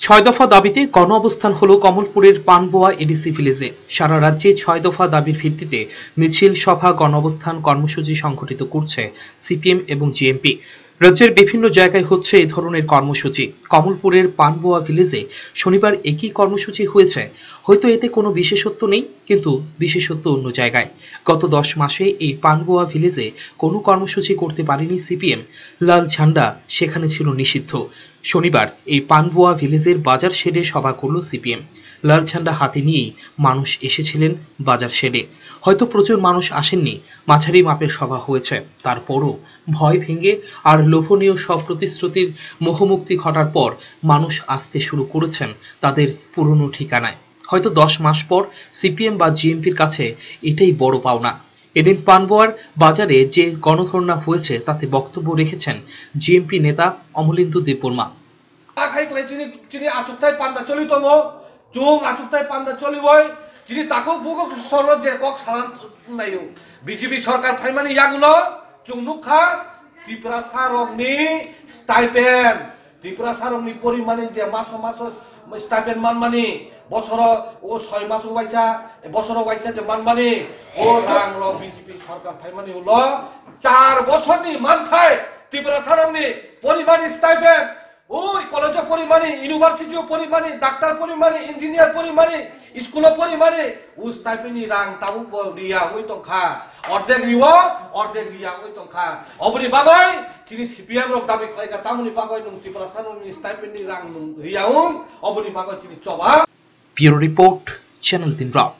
ছয় দফা দাবিতে গণ অবস্থান হল কমলপুরের পানবোয়া এডিসি ভিলেজে। সারা রাজ্যে ছয় দফা দাবির ভিত্তিতে মিছিল, সভা গণ অবস্থান কর্মসূচি সংঘটিত করছে সিপিএম এবং জিএমপি। রাজ্যের বিভিন্ন জায়গায় হচ্ছে এই ধরনের কর্মসূচি। কমলপুরের পানবোয়া ভিলেজে শনিবার একই কর্মসূচি হয়েছে। হয়তো এতে কোনো বিশেষত্ব নেই, কিন্তু বিশেষত্ব অন্য জায়গায়। গত দশ মাসে এই পানবোয়া ভিলেজে কোনো কর্মসূচি করতে পারেনি সিপিএম। লাল ঝান্ডা সেখানে ছিল নিষিদ্ধ। শনিবার এই পানবোয়া ভিলেজের বাজার শেডে সভা করল সিপিএম। লাল ঝান্ডা হাতে নিয়েই মানুষ এসেছিলেন বাজার শেডে। হয়তো প্রচুর মানুষ আসেননি, মাঝারি মাপের সভা হয়েছে। তারপরও ভয় ভেঙে আর লোভনীয় সব প্রতিশ্রুতির মোহমুক্তি ঘটার পর মানুষ আসতে শুরু করেছেন তাদের পুরনো ঠিকানায়। হয়তো দশ মাস পর সিপিএম বা জিএমপির কাছে এটাই বড় পাওনা। এদিন পানবোয়ার বাজারে যে গণধর্ণা হয়েছে তাতে বক্তব্য রেখেছেন জিএমপি নেতা অমলিন্দু দেববর্মা। যিনি তাকো বুকক সরল যে কক সালান নাই বিজেপি সরকার ফাইমানি ইয়াগুলো চুংনুক খা ত্রিপুরাসার অগ্নি স্টাইপেন ত্রিপুরাসার অগ্নি পরিমাণে যে মাস মাস স্টাইপেন মানমানি বছর ও ছয় মাস উবাইছা বছর উবাইছা যে মানমানি ও রাং র বিজেপি সরকার ফাইমানি হল চার বছরনি মানথায় ত্রিপুরাসার অগ্নি পরিমাণে স্টাইপেন ওই কলেজ পরিমাণে ইউনিভার্সিটি পরিমাণে ডাক্তার পরিমাণে ইঞ্জিনিয়ার পরিমাণে স্কুল পরিমাণে। স্টাইপেন্ডনি রাং তাবু রিয়া ওই তংখা অর্ধেক রিও অর্ধেক রিয়া ওই তংখা অবনি বাগৈ তিনি সিপিএম রক দাবি খাইকা তামুনি বাগৈ নং ত্রিপুরা সারংনি স্টাইপেন্ডনি রাং নং রিয়াউং অবনি বাগৈ তিনি চবা। ব্যুরো রিপোর্ট, চ্যানেল দিন রাত।